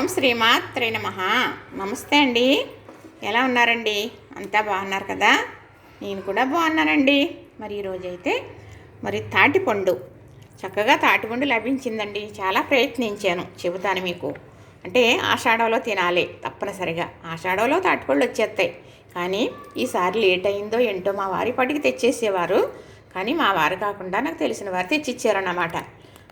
ఓం శ్రీమాత్రే నమ. నమస్తే అండి. ఎలా ఉన్నారండి? అంతా బాగున్నారు కదా? నేను కూడా బాగున్నానండి. మరి ఈరోజు అయితే మరి తాటిపండు. చక్కగా తాటిపండు లభించిందండి. చాలా ప్రయత్నించాను చెబుతాను మీకు. అంటే ఆషాఢంలో తినాలి తప్పనిసరిగా. ఆషాఢంలో తాటిపళ్ళు వచ్చేస్తాయి. కానీ ఈసారి లేట్ అయిందో ఏంటో మా వారి పడికి తెచ్చేసేవారు. కానీ మా వారు కాకుండా నాకు తెలిసిన వారు తెచ్చిచ్చారన్నమాట.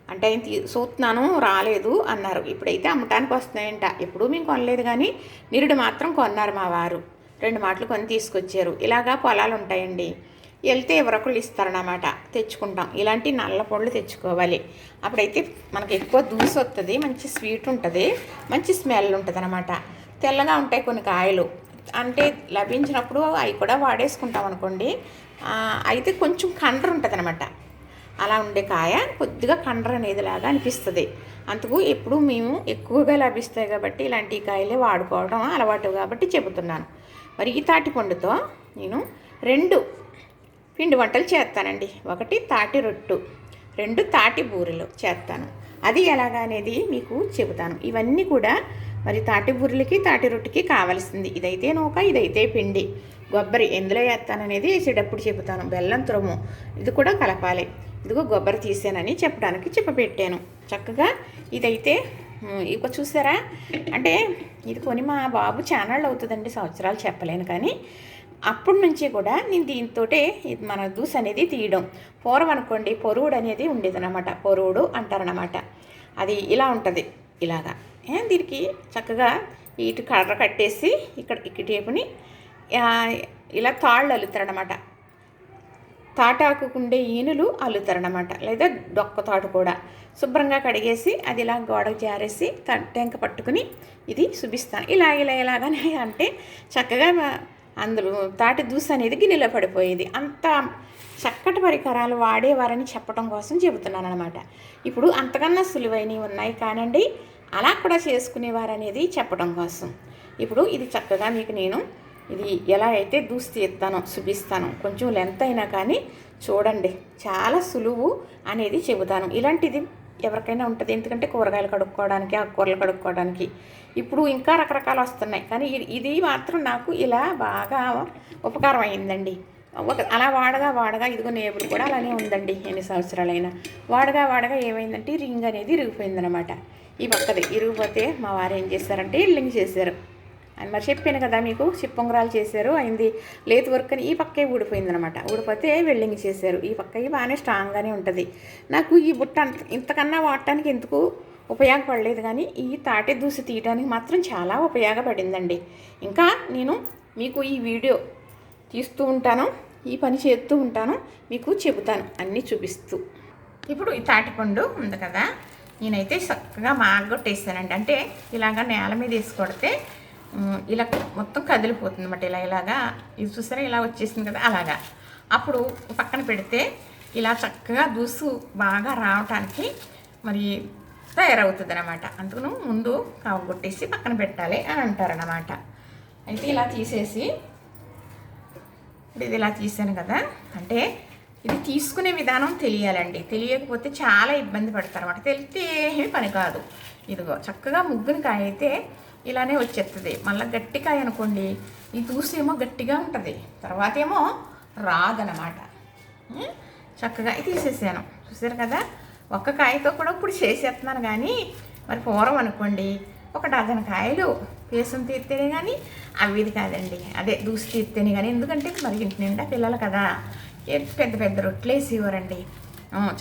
అంటే ఆయన తీ చూస్తున్నాను రాలేదు అన్నారు. ఇప్పుడైతే అమ్మటానికి వస్తున్నాయంట. ఎప్పుడూ మేము కొనలేదు కానీ నిరుడు మాత్రం కొన్నారు మా వారు. రెండు మాటలు కొని తీసుకొచ్చారు. ఇలాగా పొలాలు ఉంటాయండి. వెళ్తే ఎవరొకళ్ళు ఇస్తారన్నమాట. తెచ్చుకుంటాం. ఇలాంటి నల్ల పొడులు తెచ్చుకోవాలి. అప్పుడైతే మనకి ఎక్కువ దూసి వస్తుంది మంచి స్వీట్ ఉంటుంది మంచి స్మెల్ ఉంటుంది అనమాట తెల్లగా ఉంటాయి కొన్ని కాయలు. అంటే లభించినప్పుడు అవి కూడా వాడేసుకుంటాం అనుకోండి. అయితే కొంచెం కండ్ర ఉంటుంది అనమాట అలా ఉండే కాయ కొద్దిగా కండ్ర అనేది లాగా అనిపిస్తుంది. అందుకు ఎప్పుడు మేము ఎక్కువగా లభిస్తాయి కాబట్టి ఇలాంటి కాయలే వాడుకోవడం అలవాటు కాబట్టి చెబుతున్నాను. మరి ఈ తాటిపండుతో నేను రెండు పిండి వంటలు చేస్తానండి. ఒకటి తాటి రొట్టు రెండు తాటి బూరెలు చేస్తాను. అది ఎలాగా అనేది మీకు చెబుతాను. ఇవన్నీ కూడా మరి తాటి బూరెలకి తాటి రొట్టికి కావాల్సింది. ఇదైతే నూక ఇదైతే పిండి. కొబ్బరి ఎందులో వేస్తాననేది వేసేటప్పుడు చెబుతాను. బెల్లం తురుము ఇది కూడా కలపాలి. ఇదిగో కొబ్బరి తీసానని చెప్పడానికి చెప్పపెట్టాను చక్కగా ఇదైతే ఇక చూసారా? అంటే ఇది కొని మా బాబు ఛానల్ అవుతుందండి సంవత్సరాలు చెప్పలేను కానీ అప్పటి నుంచి కూడా నేను దీంతో మన దూస్ అనేది తీయడం. పూర్వం అనుకోండి పొరువుడు అనేది ఉండేదన్నమాట. పొరువుడు అంటారనమాట అది ఇలా ఉంటుంది ఇలాగా. ఏ, దీనికి చక్కగా ఇటు కర్ర కట్టేసి ఇక్కడ ఇక్కడ టేపుని ఇలా తాళ్ళు అల్లుతారనమాట తాటాకుండే ఈనులు అల్లుతారనమాట లేదా డొక్క తాడు కూడా. శుభ్రంగా కడిగేసి అది ఇలా గోడకు జారేసి త- టెంక పట్టుకుని ఇది చూపిస్తాను ఇలా ఇలా ఇలాగనే అంటే చక్కగా అందులో తాటి దూస అనేది గిన్నెలో పడిపోయేది. అంత చక్కటి పరికరాలు వాడేవారని చెప్పడం కోసం చెబుతున్నాను అనమాట ఇప్పుడు అంతకన్నా సులువైనవి ఉన్నాయి కానండి అలా కూడా చేసుకునేవారు అనేది చెప్పడం కోసం. ఇప్పుడు ఇది చక్కగా మీకు నేను ఇది ఎలా అయితే దూసి తీస్తానో చూపిస్తాను కొంచెం లెంత్ అయినా కానీ చూడండి చాలా సులువు అనేది చెబుతాను. ఇలాంటిది ఎవరికైనా ఉంటుంది. ఎందుకంటే కూరగాయలు కడుక్కోవడానికి ఆకుకూరలు కడుక్కోవడానికి ఇప్పుడు ఇంకా రకరకాలు వస్తున్నాయి. కానీ ఇది- ఇది మాత్రం నాకు ఇలా బాగా ఉపకారం అయిందండి ఒక అలా వాడగా వాడగా ఇదిగో నేబుల్ కూడా అలానే ఉందండి. ఎన్ని సంవత్సరాలైనా వాడగా వాడగా ఏమైందంటే రింగ్ అనేది ఇరిగిపోయిందనమాట. ఈ పక్కది ఇరిగిపోతే మా వారు ఏం చేశారంటే ఇల్లింగ్ చేశారు. అని మరి చెప్పాను కదా మీకు చిప్పొంగరాలు చేశారు అయింది. లేత్ వర్క్ అని ఈ పక్కే ఊడిపోయిందనమాట. ఊడిపోతే వెల్డింగ్ చేశారు. ఈ పక్కకి బాగానే స్ట్రాంగ్గానే ఉంటుంది. నాకు ఈ బుట్ట ఇంతకన్నా వాడటానికి ఎందుకు ఉపయోగపడలేదు కానీ ఈ తాటి దూసి తీయడానికి మాత్రం చాలా ఉపయోగపడిందండి. ఇంకా నేను మీకు ఈ వీడియో తీస్తూ ఉంటాను ఈ పని చేస్తూ ఉంటాను మీకు చెబుతాను అన్నీ చూపిస్తూ. ఇప్పుడు ఈ తాటిపండు ఉంది కదా నేనైతే చక్కగా మాగొట్టేసానండి అంటే ఇలాగ నేల మీద వేసి కొడితే ఇలా మొత్తం కదిలిపోతుంది అనమాట ఇలా ఇలాగా. ఇది చూసారా? ఇలా వచ్చేసింది కదా అలాగా. అప్పుడు పక్కన పెడితే ఇలా చక్కగా దూసు బాగా రావటానికి మరి తయారవుతుంది అనమాట అందుకును ముందు కావగొట్టేసి పక్కన పెట్టాలి అని అంటారనమాట అయితే ఇలా తీసేసి ఇప్పుడు ఇది ఇలా తీసాను కదా. అంటే ఇది తీసుకునే విధానం తెలియాలండి. తెలియకపోతే చాలా ఇబ్బంది పడతారు అనమాట తెలిస్తే ఏమీ పని కాదు. ఇదిగో చక్కగా ముగ్గుని కాయ అయితే ఇలానే వచ్చేస్తుంది మళ్ళీ గట్టికాయ అనుకోండి ఈ దూసి ఏమో గట్టిగా ఉంటుంది. తర్వాత ఏమో రాదనమాట. చక్కగా తీసేసాను. చూసారు కదా? ఒక్క కాయతో కూడా ఇప్పుడు చేసేస్తున్నాను కానీ మరి పూర్వం అనుకోండి ఒక డజన్ కాయలు పేసం తీస్తేనే కానీ అవి ఇది కాదండి. అదే దూసి తీస్తేనే కానీ ఎందుకంటే మరి ఇంటి నిండా పిల్లలు కదా. ఏ పెద్ద పెద్ద రొట్టెలు వేసేవారండి.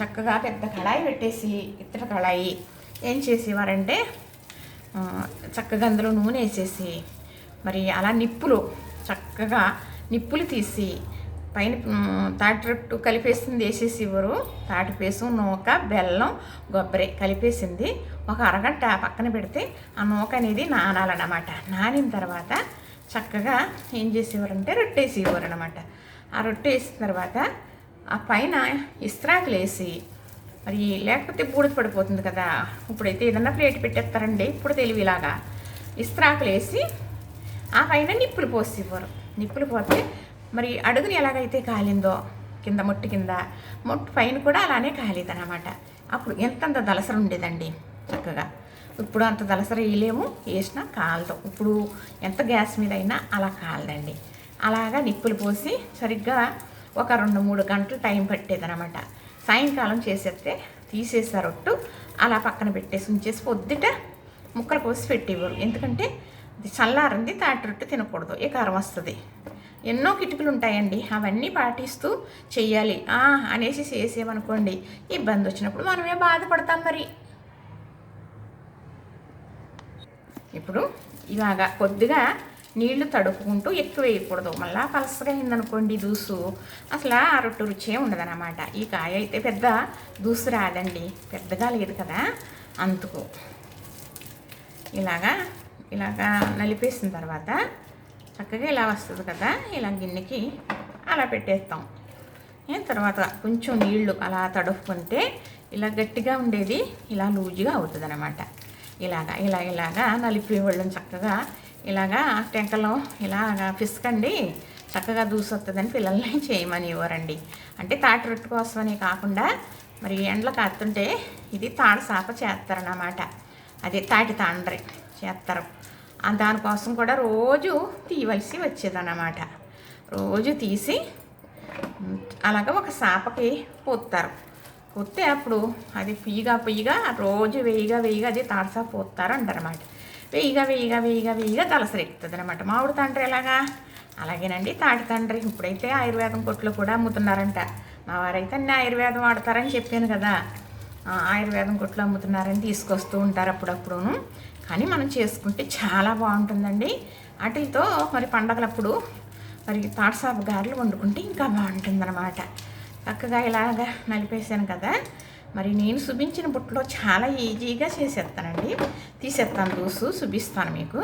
చక్కగా పెద్ద కళాయి పెట్టేసి ఇత్తడి కళాయి ఏం చేసేవారంటే చక్కగా అందులో నూనె వేసేసి మరి అలా నిప్పులు చక్కగా నిప్పులు తీసి పైన మ్, కలిపేసింది వేసేసి ఇవ్వరు తాటి పేసు నూక బెల్లం కొబ్బరి కలిపేసింది. ఒక అరగంట పక్కన పెడితే ఆ నూక అనేది నానాలన్నమాట. నానిన తర్వాత చక్కగా ఏం చేసేవారంటే రొట్టేసి ఇవ్వరు అనమాట ఆ రొట్టె వేసిన తర్వాత ఆ పైన ఇస్త్రాకులు వేసి మరి లేకపోతే బూడిద పడిపోతుంది కదా. ఇప్పుడైతే ఏదన్నా ప్లేట్ పెట్టేస్తారండి. ఇప్పుడు తెలివిలాగా ఇస్త్రాకులు వేసి ఆ పైన నిప్పులు పోసి ఇవ్వరు నిప్పులు పోతే మరి అడుగుని ఎలాగైతే కాలిందో కింద మొట్టు కింద మొట్టు పైన కూడా అలానే కాలేదన్నమాట. అప్పుడు ఎంతంత దలసర ఉండేదండి చక్కగా. ఇప్పుడు అంత దలసర వేయలేము వేసినా కాలదు. ఇప్పుడు ఎంత గ్యాస్ మీద అయినా అలా కాలదండి. అలాగా నిప్పులు పోసి సరిగ్గా ఒక రెండు మూడు గంటలు టైం పట్టేదనమాట సాయంకాలం చేసేస్తే తీసేసారు రొట్టు అలా పక్కన పెట్టేసి ఉంచేసి పొద్దుట ముక్కలు కోసి పెట్టేవారు. ఎందుకంటే చల్లారింది తాటి రొట్టె తినకూడదు ఏ కారం వస్తుంది. ఎన్నో కిటుకులు ఉంటాయండి అవన్నీ పాటిస్తూ చెయ్యాలి. అనేసి చేసేమనుకోండి ఇబ్బంది వచ్చినప్పుడు మనమే బాధపడతాం మరి. ఇప్పుడు ఇలాగా కొద్దిగా నీళ్ళు తడుపుకుంటూ ఎక్కువ వేయకూడదు. మళ్ళీ పలసగా అయిందనుకోండి దూసు. అసలు ఆ రుచే ఉండదన్నమాట. ఈ కాయ అయితే పెద్ద దూసు రాదండి. పెద్దగా లేదు కదా. అందుకు ఇలాగా ఇలాగా నలిపేసిన తర్వాత చక్కగా ఇలా వస్తుంది కదా. ఇలా గిన్నెకి అలా పెట్టేస్తాం. తర్వాత కొంచెం నీళ్ళు అలా తడుపుకుంటే ఇలా గట్టిగా ఉండేది ఇలా లూజుగా అవుతుంది అనమాట ఇలాగా ఇలా ఇలాగా నలిపి వాళ్ళని చక్కగా. ఇలాగా టెంకలో ఇలాగా పిసకండి చక్కగా దూసొస్తుందని పిల్లల్ని చేయమని ఇవ్వరండి అంటే తాటి రొట్టె కోసమని కాకుండా మరి ఎండలు కాస్తుంటే ఇది తాడసాప చేస్తారన్నమాట. అది తాటి తాండ్రి చేస్తారు దానికోసం కూడా రోజు తీయవలసి వచ్చేదన్నమాట. రోజు తీసి ఉమ్, అలాగా ఒక సాపకి పోస్తారు పోతే అప్పుడు అది పొయ్యిగా పొయ్యిగా రోజు వేయిగా వేయిగా అది తాడసా పోస్తారు అంటారన్నమాట వేయిగా వేయిగా వేయిగా వేయిగా తలసరెక్కుతుంది అనమాట మామిడి తండ్రి ఎలాగా? అలాగేనండి తాటి తండ్రి. ఇప్పుడైతే ఆయుర్వేదం కొట్లో కూడా అమ్ముతున్నారంట. మా వారైతే అన్ని ఆయుర్వేదం వాడతారని చెప్పాను కదా. ఆయుర్వేదం కొట్లో అమ్ముతున్నారని తీసుకొస్తూ ఉంటారు అప్పుడప్పుడును. కానీ మనం చేసుకుంటే చాలా బాగుంటుందండి. వాటితో మరి పండగలప్పుడు మరి తాటసాపు గారెలు వండుకుంటే ఇంకా బాగుంటుందన్నమాట. చక్కగా ఇలాగా నలిపేసాను కదా. మరి నేను చూపించిన బుట్టలో చాలా ఈజీగా చేసేస్తానండి. తీసేస్తాను దూసు చూపిస్తాను మీకు.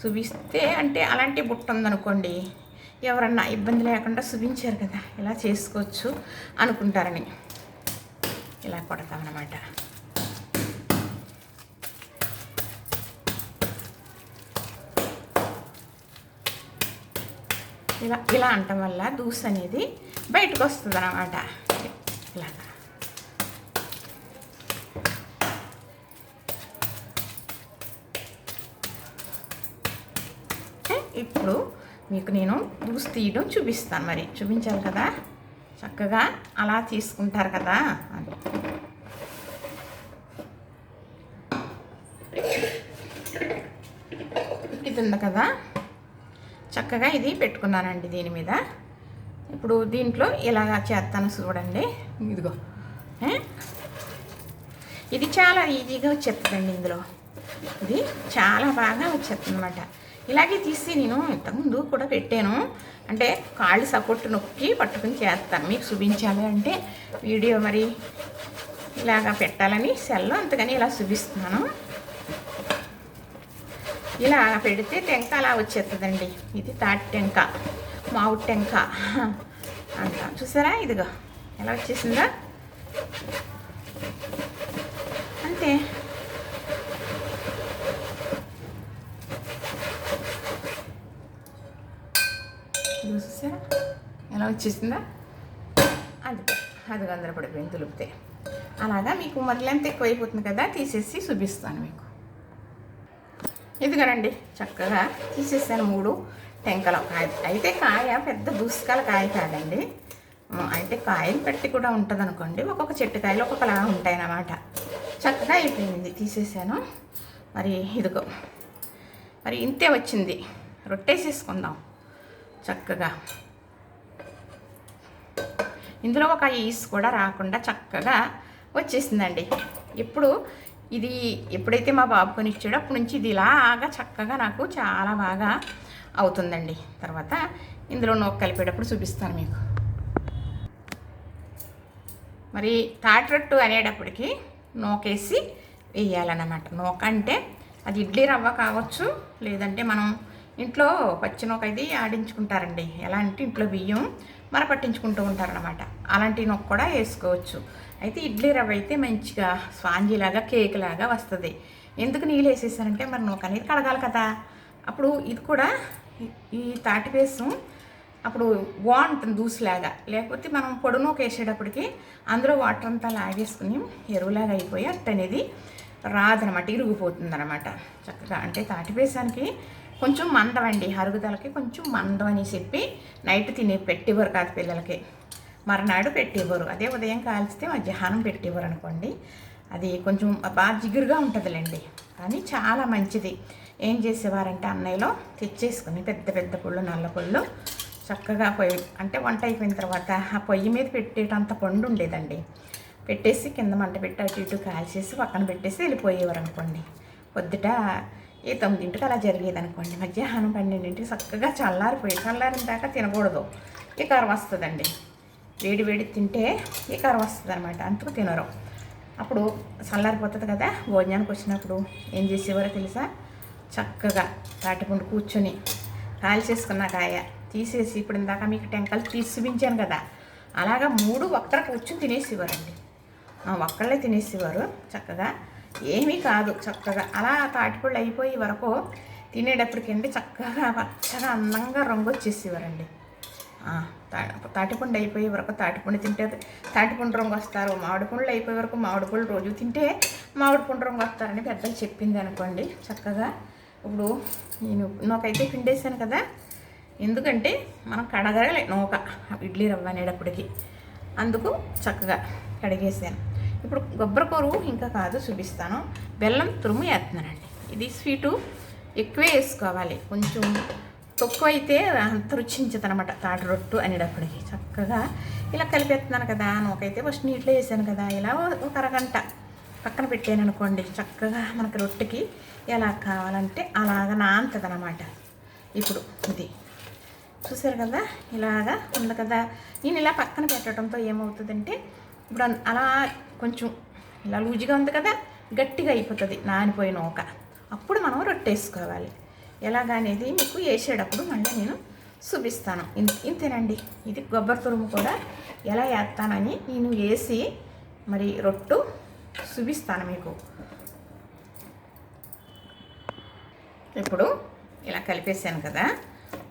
చూపిస్తే అంటే అలాంటి బుట్ట ఉందనుకోండి ఎవరన్నా ఇబ్బంది లేకుండా చూపించారు కదా ఇలా చేసుకోవచ్చు అనుకుంటారని. ఇలా కొడతామన్నమాట. ఇలా ఇలా అంటం వల్ల దూస్ అనేది బయటకు వస్తుంది అన్నమాట ఇలాగా ఏ, ఇప్పుడు మీకు నేను దూసి తీయడం చూపిస్తాను మరి. చూపించాలి కదా? చక్కగా అలా తీసుకుంటారు కదా అని. ఇది ఉంది కదా? చక్కగా ఇది పెట్టుకున్నానండి దీని మీద. ఇప్పుడు దీంట్లో ఇలాగా చేస్తాను చూడండి. ఇదిగో. ఇది చాలా ఈజీగా వచ్చేస్తుందండి ఇందులో. ఇది చాలా బాగా వచ్చేస్తుంది అనమాట ఇలాగే తీసి నేను ఇంతకుముందు కూడా పెట్టాను. అంటే కాళ్ళు సపోర్ట్ నొక్కి పట్టుకుని చేస్తాను. మీకు చూపించాలి అంటే వీడియో మరి ఇలాగా పెట్టాలని సెల్లో అంతకని ఇలా చూపిస్తున్నాను. ఇలా పెడితే టెంక అలా వచ్చేస్తుందండి. ఇది తాటి టెంక మావు టెంక. అంత చూసారా? ఇదిగో ఎలా వచ్చేసిందా? అంతే ఇదిగో చూసారా ఎలా వచ్చేసిందా? అది అది గందర పడిపోయింది తులిపితే. అలాగా మీకు మరి లెంత్ ఎక్కువైపోతుంది కదా తీసేసి చూపిస్తాను మీకు. ఇదిగోనండి చక్కగా తీసేసాను మూడు టెంకల కాయ. అయితే కాయ పెద్ద దూసుకాల కాయ కాదండి. అయితే కాయలు పెట్టి కూడా ఉంటుంది అనుకోండి ఒక్కొక్క చెట్టు కాయలు ఒక్కొక్కలా ఉంటాయి అన్నమాట చక్కగా అయిపోయింది తీసేసాను. మరి ఇదిగో మరి ఇంతే వచ్చింది. రొట్టేసేసుకుందాం చక్కగా. ఇందులో ఒక ఈస్ కూడా రాకుండా చక్కగా వచ్చేసిందండి. ఇప్పుడు ఇది ఎప్పుడైతే మా బాబు కొనిచ్చాడో అప్పటి నుంచి ఇది ఇలాగా చక్కగా నాకు చాలా బాగా అవుతుందండి. తర్వాత ఇందులో నూక కలిపేటప్పుడు చూపిస్తాను మీకు. మరి తాటిరొట్టు అనేటప్పటికి నూకేసి వేయాలన్నమాట. నూక అంటే అది ఇడ్లీ రవ్వ కావచ్చు లేదంటే మనం ఇంట్లో పచ్చినోక ఇది ఆడించుకుంటారండి. ఎలా అంటే ఇంట్లో బియ్యం మన పట్టించుకుంటూ ఉంటారనమాట అలాంటి నొక్క కూడా వేసుకోవచ్చు. అయితే ఇడ్లీ రవ్వ అయితే మంచిగా స్పాంజీలాగా కేక్ లాగా వస్తుంది. ఎందుకు నీళ్ళు వేసేసారంటే మరి నొక్క అనేది కడగాలి కదా. అప్పుడు ఇది కూడా ఈ- తాటి వేసం అప్పుడు బాగుంటుంది దూసులాగా లేకపోతే మనం పొడునోకి వేసేటప్పటికి అందులో వాటర్ అంతా లాగేసుకుని ఎరువులాగా అయిపోయి అట్ట అనేది రాదనమాట ఇరిగిపోతుంది అనమాట చక్కగా అంటే తాటిపేసానికి కొంచెం మందం అండి అరుగుదలకి కొంచెం మందం అని చెప్పి నైట్ తిని పెట్టేవారు కాదు పిల్లలకి. మరునాడు పెట్టేవారు. అదే ఉదయం కాల్చితే మధ్యాహ్నం పెట్టేవారు అనుకోండి. అది కొంచెం బాగా జిగురుగా ఉంటుందిలేండి. కానీ చాలా మంచిది. ఏం చేసేవారంటే అన్నయ్యలో తెచ్చేసుకుని పెద్ద పెద్ద పళ్ళు నల్ల పళ్ళు చక్కగా పొయ్యి అంటే వంట అయిపోయిన తర్వాత ఆ పొయ్యి మీద పెట్టేటంత పండు ఉండేదండి. పెట్టేసి కింద మంట పెట్టి అటు ఇటు కాల్చేసి పక్కన పెట్టేసి వెళ్ళిపోయేవారు అనుకోండి. పొద్దుట ఈ తొమ్మిదింటికి అలా జరిగేది అనుకోండి మధ్యాహ్నం పన్నెండింటికి చక్కగా చల్లారిపోయి చల్లారిన దాకా తినకూడదు. ఈ కరం వస్తుందండి. వేడి వేడి తింటే ఈ కరం వస్తుంది అనమాట అందుకు తినరు. అప్పుడు చల్లారిపోతుంది కదా భోజనానికి వచ్చినప్పుడు ఏం చేసేవారో తెలుసా? చక్కగా తాటిపండు కూర్చొని కాల్ చేసుకున్న కాయ తీసేసి ఇప్పుడు ఇందాక మీకు టెంకలు తీసి చూపించాను కదా అలాగా మూడు ఒక్కర కూర్చొని తినేసేవారండి. ఒక్కళ్ళే తినేసేవారు చక్కగా. ఏమీ కాదు. చక్కగా అలా తాటిపళ్ళు అయిపోయే వరకు తినేటప్పటికండి చక్కగా పచ్చగా అందంగా రంగు వచ్చేసేవారండి. తా- తాటిపండు అయిపోయే వరకు తాటిపండు తింటే తాటిపండు రంగు వస్తారు. మామిడి పండ్లు అయిపోయే వరకు మామిడి పళ్ళు రోజు తింటే మామిడి పండు రంగు వస్తారని పెద్దలు చెప్పింది అనుకోండి. చక్కగా ఇప్పుడు నేను నాకైతే పిండేశాను కదా. ఎందుకంటే మనం కడగలే నూక ఇడ్లీ రవ్వ అనేటప్పటికి. అందుకు చక్కగా కడిగేసాను ఇప్పుడు కొబ్బరికూరు ఇంకా కాదు చూపిస్తాను. బెల్లం తురుము వేస్తున్నానండి. ఇది స్వీటు ఎక్కువే వేసుకోవాలి. కొంచెం తక్కువ అయితే అంత రుచించదనమాట తాడు తాటి రొట్టు అనేటప్పటికి. చక్కగా ఇలా కలిపేస్తున్నాను కదా నూకైతే ఫస్ట్ నీటిలో వేసాను కదా ఇలా ఒక అరగంట పక్కన పెట్టాను అనుకోండి చక్కగా మనకి రొట్టెకి ఎలా కావాలంటే అలాగ నాంతదనమాట. ఇప్పుడు ఇది చూసారు కదా ఇలాగా ఉంది కదా. నేను ఇలా పక్కన పెట్టడంతో ఏమవుతుందంటే ఇప్పుడు అలా కొంచెం ఇలా లూజుగా ఉంది కదా గట్టిగా అయిపోతుంది నానిపోయిన ఒక అప్పుడు మనం రొట్టేసుకోవాలి ఎలాగనేది మీకు వేసేటప్పుడు మళ్ళీ నేను చూపిస్తాను. ఇంతేనండి. ఇది కొబ్బరి తురుము కూడా ఎలా వేస్తానని నేను వేసి మరి రొట్టు చూపిస్తాను మీకు. ఇప్పుడు ఇలా కలిపేసాను కదా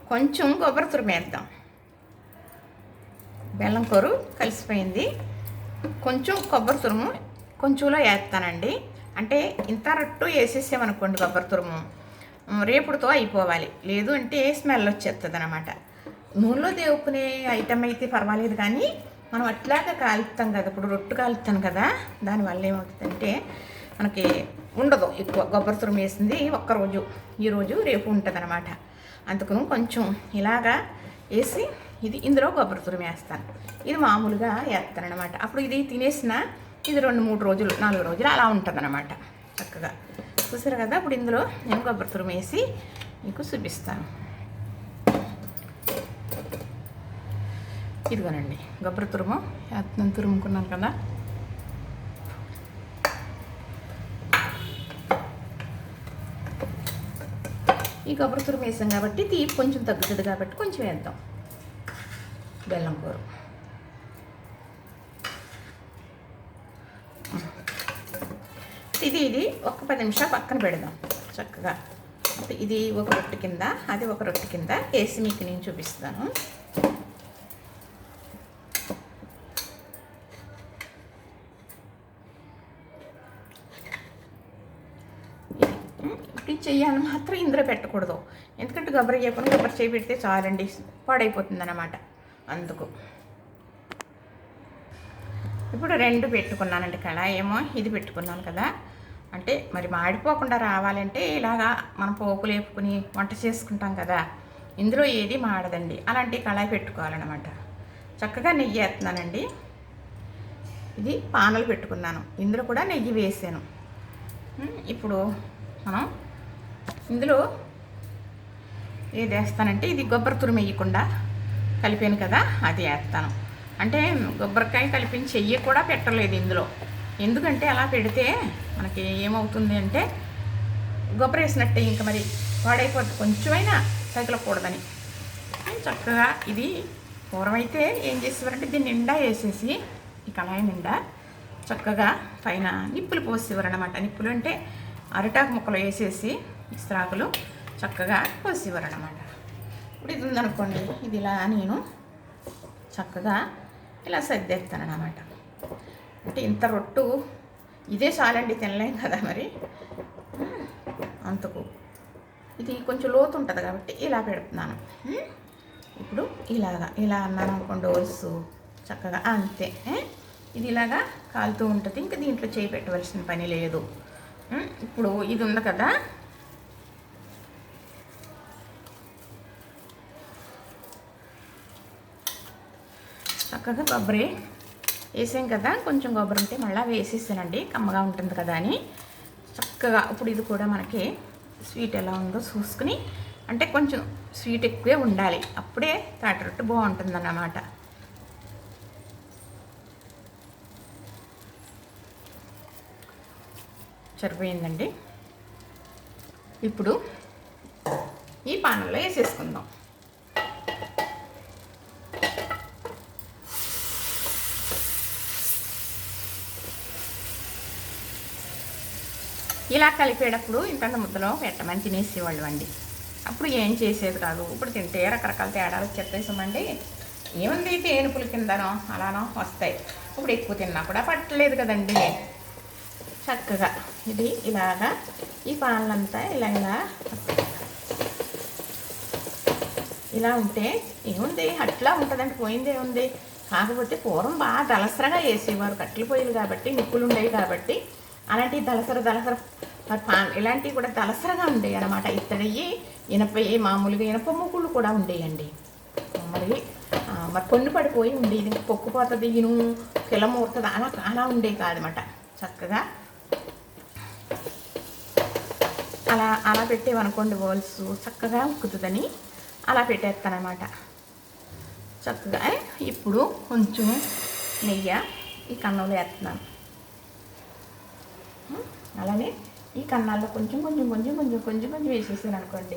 కొంచెం కొబ్బరి తురుము వేద్దాం. బెల్లం కూర కలిసిపోయింది. కొంచెం కొబ్బరి తురుము కొంచెంలో వేస్తానండి. అంటే ఇంత రట్టు వేసేసామనుకోండి కొబ్బరి తురుము. రేపుడుతో అయిపోవాలి. లేదు అంటే స్మెల్ వచ్చేస్తుంది అనమాట నూనెలో దేవుకునే ఐటమ్ అయితే పర్వాలేదు కానీ మనం అట్లాగా కాలుతాం కదా ఇప్పుడు రొట్టు కాలుతాం కదా దానివల్ల ఏమవుతుందంటే మనకి ఉండదు ఎక్కువ. కొబ్బరి తురుము వేసింది ఒక్కరోజు ఈరోజు రేపు ఉంటుంది అనమాట అందుకను కొంచెం ఇలాగా వేసి ఇది ఇందులో కొబ్బరి తురిమి వేస్తాను. ఇది మామూలుగా వేస్తాను అనమాట అప్పుడు ఇది తినేసిన ఇది రెండు మూడు రోజులు నాలుగు రోజులు అలా ఉంటుంది అనమాట చక్కగా. చూసారు కదా ఇప్పుడు ఇందులో నేను కొబ్బరి తురుము వేసి మీకు చూపిస్తాను. ఇదిగోనండి కొబ్బరి తురుము వేస్తున్నాను తురుముకున్నాను కదా. ఈ కొబ్బరి తురుము వేసాం కాబట్టి తీపి కొంచెం తగ్గుతుంది కాబట్టి కొంచెం వేద్దాం. బెల్లం కూర. ఇది ఇది ఒక పది నిమిషాలు పక్కన పెడదాం చక్కగా. ఇది ఒక రొట్టె కింద అది ఒక రొట్టె కింద వేసి మీకు నేను చూపిస్తాను. ఇప్పుడు చేయాలని మాత్రం ఇందులో పెట్టకూడదు. ఎందుకంటే కొబ్బరి చేయకుండా కొబ్బరి చేయి పెడితే చాలండి పాడైపోతుంది అన్నమాట అందుకు. ఇప్పుడు రెండు పెట్టుకున్నానండి. కళాయి ఏమో ఇది పెట్టుకున్నాను కదా. అంటే మరి మాడిపోకుండా రావాలంటే ఇలాగా మనం పోపులు వేపుకుని వంట చేసుకుంటాం కదా. ఇందులో ఏది మాడదండి. అలాంటి కళాయి పెట్టుకోవాలన్నమాట. చక్కగా నెయ్యి వేస్తున్నానండి. ఇది పానలు పెట్టుకున్నాను. ఇందులో కూడా నెయ్యి వేసాను. ఇప్పుడు మనం ఇందులో ఏది వేస్తానంటే ఇది కొబ్బరి తురుము వేయకుండా కలిపాను కదా అది వేస్తాను. అంటే కొబ్బరికాయ కలిపిన చెయ్యి కూడా పెట్టలేదు ఇందులో. ఎందుకంటే అలా పెడితే మనకి ఏమవుతుంది అంటే గొబ్బరేసినట్టే ఇంకా మరి వాడైపోద్ది కొంచెమైనా తగలకూడదని. చక్కగా ఇది పూర్వమైతే ఏం చేసేవారంటే దీన్ని నిండా వేసేసి ఈ కళాయి నిండా చక్కగా పైన నిప్పులు పోసేవారు అనమాట నిప్పులు అంటే అరిటాకు ముక్కలు వేసేసి ఇస్త్రాకులు చక్కగా పోసేవారు అనమాట ఇప్పుడు ఇది ఉందనుకోండి ఇది ఇలా నేను చక్కగా ఇలా సర్దేస్తాను అనమాట అంటే ఇంత రొట్టు ఇదే చాలండి తినలేం కదా మరి? అంతకు ఇది కొంచెం లోతు ఉంటుంది కాబట్టి ఇలా పెడుతున్నాను. ఇప్పుడు ఇలాగా ఇలా అన్నాను అనుకోండి ఓల్సు చక్కగా అంతే. ఇది ఇలాగా కాలుతూ ఉంటుంది ఇంకా దీంట్లో చేయి పెట్టవలసిన పని లేదు. ఇప్పుడు ఇది ఉంది కదా? చక్కగా కొబ్బరి వేసాం కదా. కొంచెం కొబ్బరి ఉంటే మళ్ళీ వేసేసానండి కమ్మగా ఉంటుంది కదా అని. చక్కగా ఇప్పుడు ఇది కూడా మనకి స్వీట్ ఎలా ఉందో చూసుకుని అంటే కొంచెం స్వీట్ ఎక్కువే ఉండాలి. అప్పుడే తాటరొట్టు బాగుంటుంది బాగుంటుందన్నమాట. సరిపోయిందండి. ఇప్పుడు ఈ పానంలో వేసేసుకుందాం. ఇలా కలిపేటప్పుడు ఇంత ముద్దలో పెట్టమని తినేసేవాళ్ళు అండి. అప్పుడు ఏం చేసేది కాదు. ఇప్పుడు తింటే రకరకాల తేడాలు చెప్పేసామండి. ఏముంది తేనుపుల కిందనో అలానో వస్తాయి. ఇప్పుడు ఎక్కువ తిన్నా కూడా పట్టలేదు కదండి. చక్కగా ఇది ఇలాగా ఈ పాలనంతా ఇలాగా ఇలా ఉంటే ఏముంది? అట్లా ఉంటుందంటే పోయింది ఏముంది? కాకపోతే పూర్వం బాగా దలసరగా వేసేవారు. కట్టెల పోయేది కాబట్టి నిప్పులు ఉండేవి కాబట్టి. అలాంటి దలసర దళసర. మరి పా ఇలాంటివి కూడా దళసరగా ఉండేవి అనమాట ఇత్తడి ఇనప మామూలుగా ఇనప ముగ్గులు కూడా ఉండేయండి. మరి మరి పొన్ను పడిపోయి ఉండేది. పొక్కుపోతుంది ఇను కిలమూరుతుంది అలా అలా ఉండేవి కాదనమాట చక్కగా అలా అలా పెట్టేవనుకోండి బౌల్స్. చక్కగా ఉక్కుతుందని అలా పెట్టేస్తానమాట చక్కగా ఇప్పుడు కొంచెం నెయ్యి ఈ కన్నంలో వేస్తున్నాను. అలానే ఈ కన్నాల్లో కొంచెం కొంచెం కొంచెం కొంచెం కొంచెం కొంచెం వేసేసాను అనుకోండి.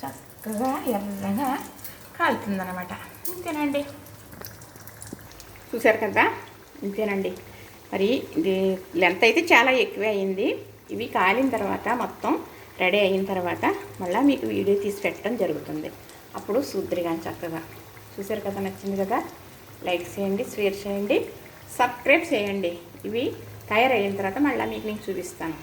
చక్కగా ఎర్రగా కాలుతుందన్నమాట. ఇంతేనండి. చూసారు కదా? ఇంతేనండి. మరి ఇది లెంత్ అయితే చాలా ఎక్కువే అయింది. ఇవి కాలిన తర్వాత మొత్తం రెడీ అయిన తర్వాత మళ్ళీ మీకు వీడియో తీసి పెట్టడం జరుగుతుంది. అప్పుడు సూద్రిగా చక్కగా. చూసారు కదా? నచ్చింది కదా? లైక్ చేయండి షేర్ చేయండి సబ్స్క్రైబ్ చేయండి. ఇవి తయారయిన తర్వాత మళ్ళీ మీకు నేను చూపిస్తాను.